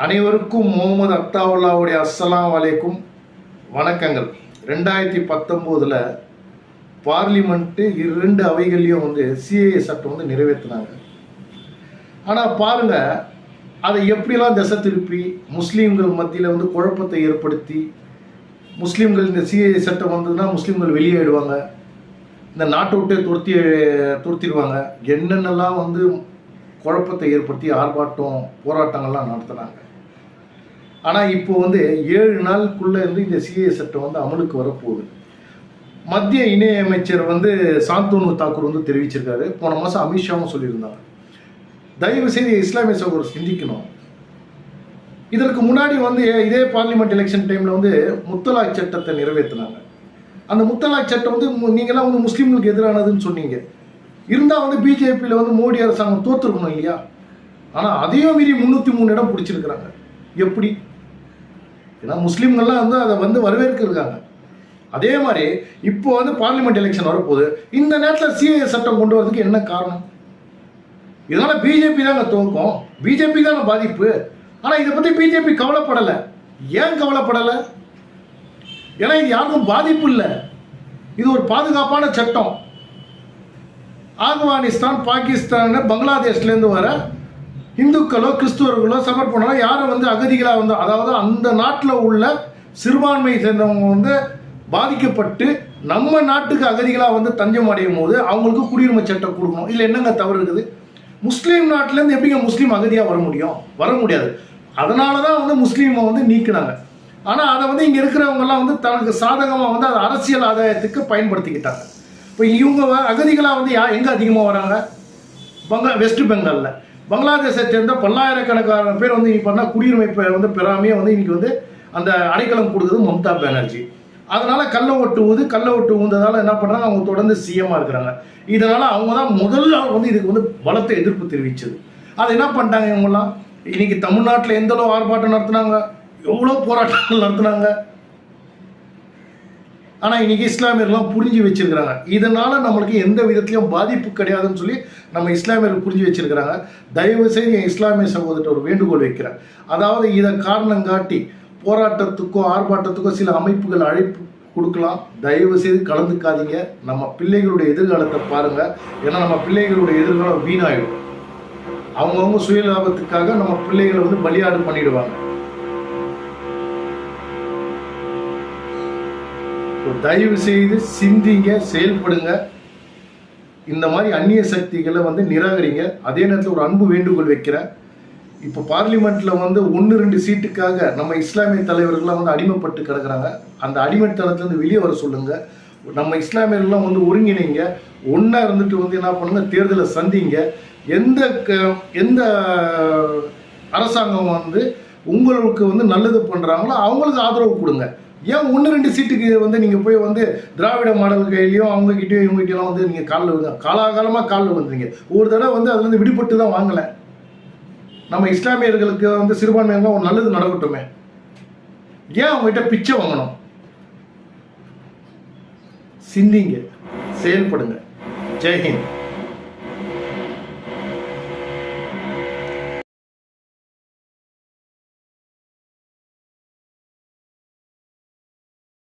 அனைவருக்கும் முகமது அத்தாவுல்லாவுடைய அஸ்ஸலாம் வலைக்கும் வணக்கங்கள். ரெண்டாயிரத்தி பத்தொம்போதில் பார்லிமெண்ட்டு இரண்டு அவைகள்லையும் வந்து சிஏஏ சட்டம் வந்து நிறைவேற்றினாங்க. ஆனால் பாருங்க அதை எப்படிலாம் திசை திருப்பி முஸ்லீம்கள் மத்தியில் வந்து குழப்பத்தை ஏற்படுத்தி முஸ்லீம்கள் இந்த சிஏஏ சட்டம் வந்ததுன்னா முஸ்லீம்கள் வெளியேடுவாங்க இந்த நாட்டை விட்டே துரத்தி துரத்திடுவாங்க. என்னென்னலாம் வந்து குழப்பத்தை ஏற்படுத்தி ஆர்ப்பாட்டம் போராட்டங்கள்லாம் நடத்துனாங்க. ஆனால் இப்போ வந்து ஏழு நாளுக்குள்ளே இருந்து இந்த சிஏ சட்டம் வந்து அமலுக்கு வரப்போகுது. மத்திய இணையமைச்சர் வந்து சாந்தோனு தாக்கூர் வந்து தெரிவிச்சிருக்காரு. போன மாதம் அமித்ஷாவும் சொல்லியிருந்தாங்க தயவு செய்து இஸ்லாமிய சகோதரர் சிந்திக்கணும். இதற்கு முன்னாடி வந்து இதே பார்லிமெண்ட் எலெக்ஷன் டைமில் வந்து முத்தலாக் சட்டத்தை நிறைவேற்றினாங்க. அந்த முத்தலாக் சட்டம் வந்து மு- வந்து முஸ்லீம்களுக்கு எதிரானதுன்னு சொன்னீங்க. இருந்தால் வந்து பிஜேபியில் வந்து மோடி அரசாங்கம் தோற்றுருக்கணும் இல்லையா? ஆனால் அதையும் மீறி முந்நூற்றி மூணு இடம் பிடிச்சிருக்கிறாங்க. எப்படி? ஏன்னா முஸ்லீம்கள்லாம் வந்து அதை வந்து வரவேற்கிருக்காங்க. அதே மாதிரி இப்போ வந்து பார்லிமெண்ட் எலெக்ஷன் வரப்போகுது. இந்த நேரத்தில் சிஏ சட்டம் கொண்டு வரதுக்கு என்ன காரணம்? இதனால் பிஜேபி தாங்க துவக்கம். பிஜேபி தாங்க பாதிப்பு. ஆனால் இதை பற்றி பிஜேபி கவலைப்படலை. ஏன் கவலைப்படலை? ஏன்னா இது யாருக்கும் பாதிப்பு இல்லை. இது ஒரு பாதுகாப்பான சட்டம். ஆப்கானிஸ்தான் பாகிஸ்தான் பங்களாதேஷ்லேருந்து வர இந்துக்களோ கிறிஸ்துவர்களோ சமர்ப்பணமோ யாரை வந்து அகதிகளாக வந்து அதாவது அந்த நாட்டில் உள்ள சிறுபான்மையை சேர்ந்தவங்க வந்து பாதிக்கப்பட்டு நம்ம நாட்டுக்கு அகதிகளாக வந்து தஞ்சம் அடையும் போது அவங்களுக்கு குடியுரிமை சட்டம் கொடுக்கணும். இல்லை என்னங்க தவறு இருக்குது? முஸ்லீம் நாட்டிலேருந்து எப்படிங்க முஸ்லீம் அகதியாக வர முடியும்? வர முடியாது. அதனால தான் வந்து முஸ்லீமை வந்து நீக்கினாங்க. ஆனால் அதை வந்து இங்கே இருக்கிறவங்கெல்லாம் வந்து தனக்கு சாதகமாக வந்து அதை அரசியல் ஆதாயத்துக்கு பயன்படுத்திக்கிட்டாங்க. இப்போ இவங்க அகதிகளாக வந்து யா எங்கே அதிகமாக வராங்க? பங்கா வெஸ்ட் பெங்காலில் பங்களாதேஷை சேர்ந்த பல்லாயிரக்கணக்கான பேர் வந்து இப்போ பண்ணால் குடியுரிமை வந்து பெறாமையே வந்து இன்றைக்கி வந்து அந்த அடைக்கலம் கொடுக்குறது மம்தா பானர்ஜி. அதனால் கள்ள ஒட்டு ஊது கள்ள ஒட்டு ஊந்ததால என்ன பண்ணுறாங்க அவங்க தொடர்ந்து சிஎம்மாக இருக்கிறாங்க. இதனால் அவங்க தான் முதல்ல வந்து இதுக்கு வந்து பலத்த எதிர்ப்பு தெரிவித்தது அதை என்ன பண்ணிட்டாங்க இவங்கெல்லாம்? இன்றைக்கி தமிழ்நாட்டில் எந்த அளவு ஆர்ப்பாட்டம் நடத்துனாங்க? எவ்வளோ போராட்டங்கள் நடத்துனாங்க? ஆனால் இன்னைக்கு இஸ்லாமியர்கள்லாம் புரிஞ்சு வச்சிருக்கிறாங்க. இதனால் நம்மளுக்கு எந்த விதத்திலையும் பாதிப்பு கிடையாதுன்னு சொல்லி நம்ம இஸ்லாமியர்கள் புரிஞ்சு வச்சிருக்கிறாங்க. தயவு செய்து என் இஸ்லாமிய சகோதரர் ஒரு வேண்டுகோள் வைக்கிறேன். அதாவது இதை காரணம் காட்டி போராட்டத்துக்கோ ஆர்ப்பாட்டத்துக்கோ சில அமைப்புகள் அழைப்பு கொடுக்கலாம். தயவு செய்து கலந்துக்காதீங்க. நம்ம பிள்ளைகளுடைய எதிர்காலத்தை பாருங்கள் ஏன்னா நம்ம பிள்ளைகளுடைய எதிர்காலம் வீணாயிடும். அவங்கவுங்க சுய லாபத்துக்காக நம்ம பிள்ளைகளை வந்து பலியாடு பண்ணிடுவாங்க. தயவு செய்து சிந்திங்க செயல்படுங்க. இந்த மாதிரி அந்நிய சக்திகளை வந்து நிராகரிங்க. அதே நேரத்தில் ஒரு அன்பு வேண்டுகோள் வைக்கிறேன். இப்போ பார்லிமெண்ட்டில் வந்து ஒன்று ரெண்டு சீட்டுக்காக நம்ம இஸ்லாமிய தலைவர்கள்லாம் வந்து அடிமைப்பட்டு கிடக்குறாங்க. அந்த அடிமைத்தனத்துலேருந்து வெளியே வர சொல்லுங்கள் நம்ம இஸ்லாமியர்கள்லாம் வந்து ஒருங்கிணைங்க. ஒன்றா இருந்துட்டு வந்து என்ன பண்ணுங்க? தேர்தலை சந்திங்க. எந்த க- எந்த அரசாங்கம் வந்து உங்களுக்கு வந்து நல்லது பண்ணுறாங்களோ அவங்களுக்கு ஆதரவு கொடுங்க. ஏன் ஒன்று ரெண்டு சீட்டுக்கு வந்து நீங்கள் போய் வந்து திராவிட மாடல் கையிலையும் அவங்க இவங்ககிட்டலாம் வந்து நீங்கள் காலில் விழுங்க காலாகாலமாக காலில் விழுந்தீங்க ஒரு தடவை வந்து அதுலேருந்து விடுபட்டு தான் வாங்கலை. நம்ம இஸ்லாமியர்களுக்கு வந்து சிறுபான்மையாக ஒரு நல்லது நடக்கட்டுமே. ஏன் அவங்ககிட்ட பிச்சை வாங்கணும்? சிந்திங்க செயல்படுங்க. ஜெய்ஹிந்த்